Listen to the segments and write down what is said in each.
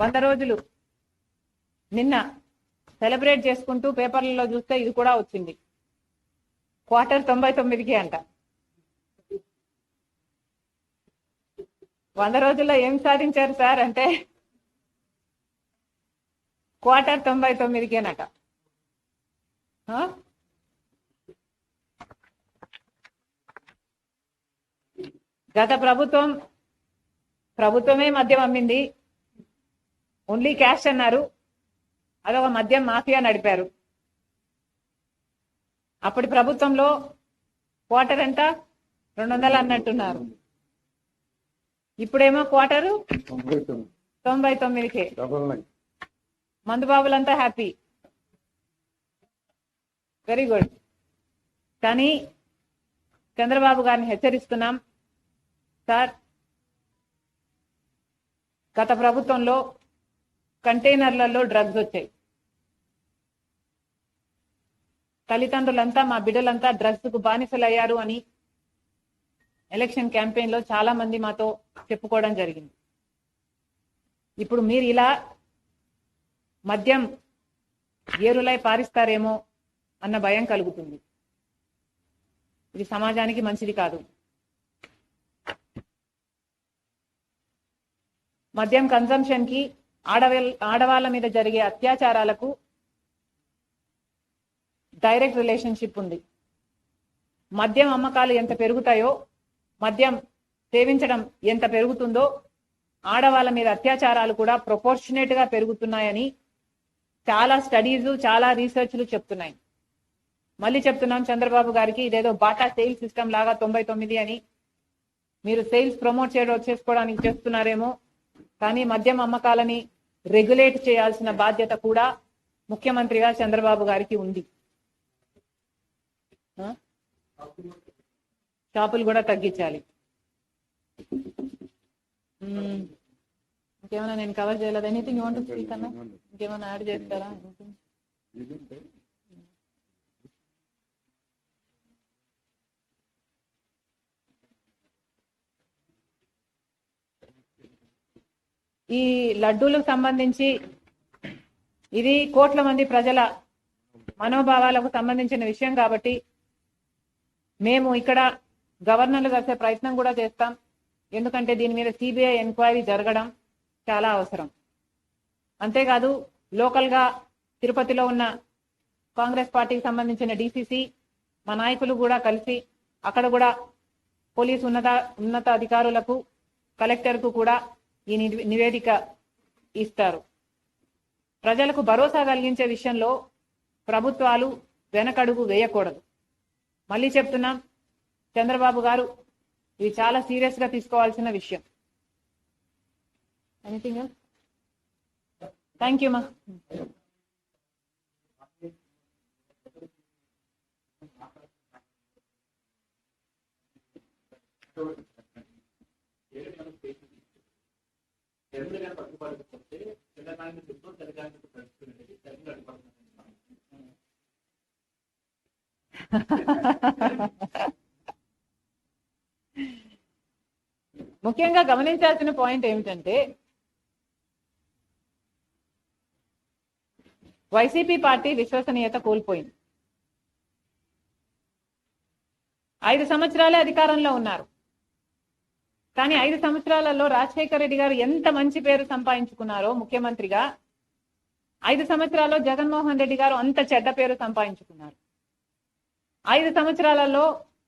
వంద రోజులు నిన్న సెలబ్రేట్ చేసుకుంటూ పేపర్లలో చూస్తే ఇది కూడా వచ్చింది. క్వార్టర్ తొంభై తొమ్మిదికి అంట. వంద రోజుల్లో ఏం సాధించారు సార్ అంటే క్వార్టర్ తొంభై తొమ్మిదికి అనట గత ప్రభుత్వం ప్రభుత్వమే మద్యం అమ్మింది. ఓన్లీ క్యాష్ అన్నారు. అదొక మద్యం మాఫియా నడిపారు. అప్పటి ప్రభుత్వంలో క్వార్టర్ ఎంత? రెండు వందలు అన్నట్టున్నారు. ఇప్పుడేమో క్వార్టరు? తొంభై తొమ్మిది తొమ్మిదికే మందుబాబులంతా హ్యాపీ. Very good. కానీ చంద్రబాబు గారిని హెచ్చరిస్తున్నాం. సార్ గత ప్రభుత్వంలో కంటైనర్లలో డ్రగ్స్ వచ్చాయి. తల్లిదండ్రులంతా మా బిడ్డలంతా డ్రగ్స్కు బానిసలయ్యారు అని ఎలక్షన్ క్యాంపెయిన్లో చాలా మంది మాతో చెప్పుకోవడం జరిగింది. ఇప్పుడు మీరు ఇలా మద్యం ఏరులై పారిస్తారేమో అన్న భయం కలుగుతుంది. ఇది సమాజానికి మంచిది కాదు. మద్యం కన్సంప్షన్కి ఆడవాళ్ళ ఆడవాళ్ళ మీద జరిగే అత్యాచారాలకు డైరెక్ట్ రిలేషన్షిప్ ఉంది. మద్యం అమ్మకాలు ఎంత పెరుగుతాయో మద్యం సేవించడం ఎంత పెరుగుతుందో ఆడవాళ్ళ మీద అత్యాచారాలు కూడా ప్రొపోర్షనేట్గా పెరుగుతున్నాయని చాలా స్టడీస్ చాలా రీసెర్చ్లు చెప్తున్నాయి. మళ్ళీ చెప్తున్నాం చంద్రబాబు గారికి ఇదేదో బాటా సేల్స్ సిస్టమ్ లాగా తొంభై తొమ్మిది అని. మీరు సేల్స్ ప్రమోట్ చేయడం చేసుకోవడానికి చేస్తున్నారేమో. కానీ మద్యం అమ్మకాలని రెగ్యులేట్ చేయాల్సిన బాధ్యత కూడా ముఖ్యమంత్రిగా చంద్రబాబు గారికి ఉంది. ఆ? షాపులు కూడా తగ్గించాలి. ఇంకేమైనా నేను కవర్ చేయలేదు. ఎనీథింగ్ యూ వాంట్ స్పీక్ అన్నా? ఇంకేమైనా యాడ్ చేస్తారా? ఈ లడ్డూలకు సంబంధించి ఇది కోట్ల మంది ప్రజల మనోభావాలకు సంబంధించిన విషయం కాబట్టి మేము ఇక్కడ గవర్నర్లు కలిసే ప్రయత్నం కూడా చేస్తాం. ఎందుకంటే దీని మీద సిబిఐ ఎంక్వైరీ జరగడం చాలా అవసరం. అంతేకాదు లోకల్గా తిరుపతిలో ఉన్న కాంగ్రెస్ పార్టీకి సంబంధించిన డీసీసీ మా నాయకులు కూడా కలిసి అక్కడ కూడా పోలీసు ఉన్నత ఉన్నత అధికారులకు కలెక్టర్కు కూడా ఈ నివేదిక ఇస్తారు. ప్రజలకు భరోసా కలిగించే విషయంలో ప్రభుత్వాలు వెనకడుగు వేయకూడదు. మళ్ళీ చెప్తున్నాం చంద్రబాబు గారు ఇది చాలా సీరియస్గా తీసుకోవాల్సిన విషయం. ఎనీథింగ్ థ్యాంక్ యూ మా ముఖ్యంగా గమనించాల్సిన పాయింట్ ఏమిటంటే వైసీపీ పార్టీ విశ్వసనీయత కోల్పోయింది. ఐదు సంవత్సరాలే అధికారంలో ఉన్నారు. కానీ ఐదు సంవత్సరాలలో రాజశేఖర రెడ్డి గారు ఎంత మంచి పేరు సంపాదించుకున్నారో ముఖ్యమంత్రిగా ఐదు సంవత్సరాల్లో జగన్మోహన్ రెడ్డి గారు అంత చెడ్డ పేరు సంపాదించుకున్నారు. ఐదు సంవత్సరాలలో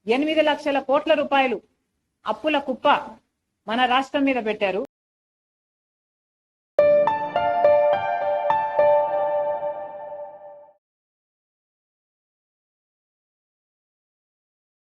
ఎనిమిది లక్షల కోట్ల రూపాయలు అప్పుల కుప్ప మన రాష్ట్రం మీద పెట్టారు.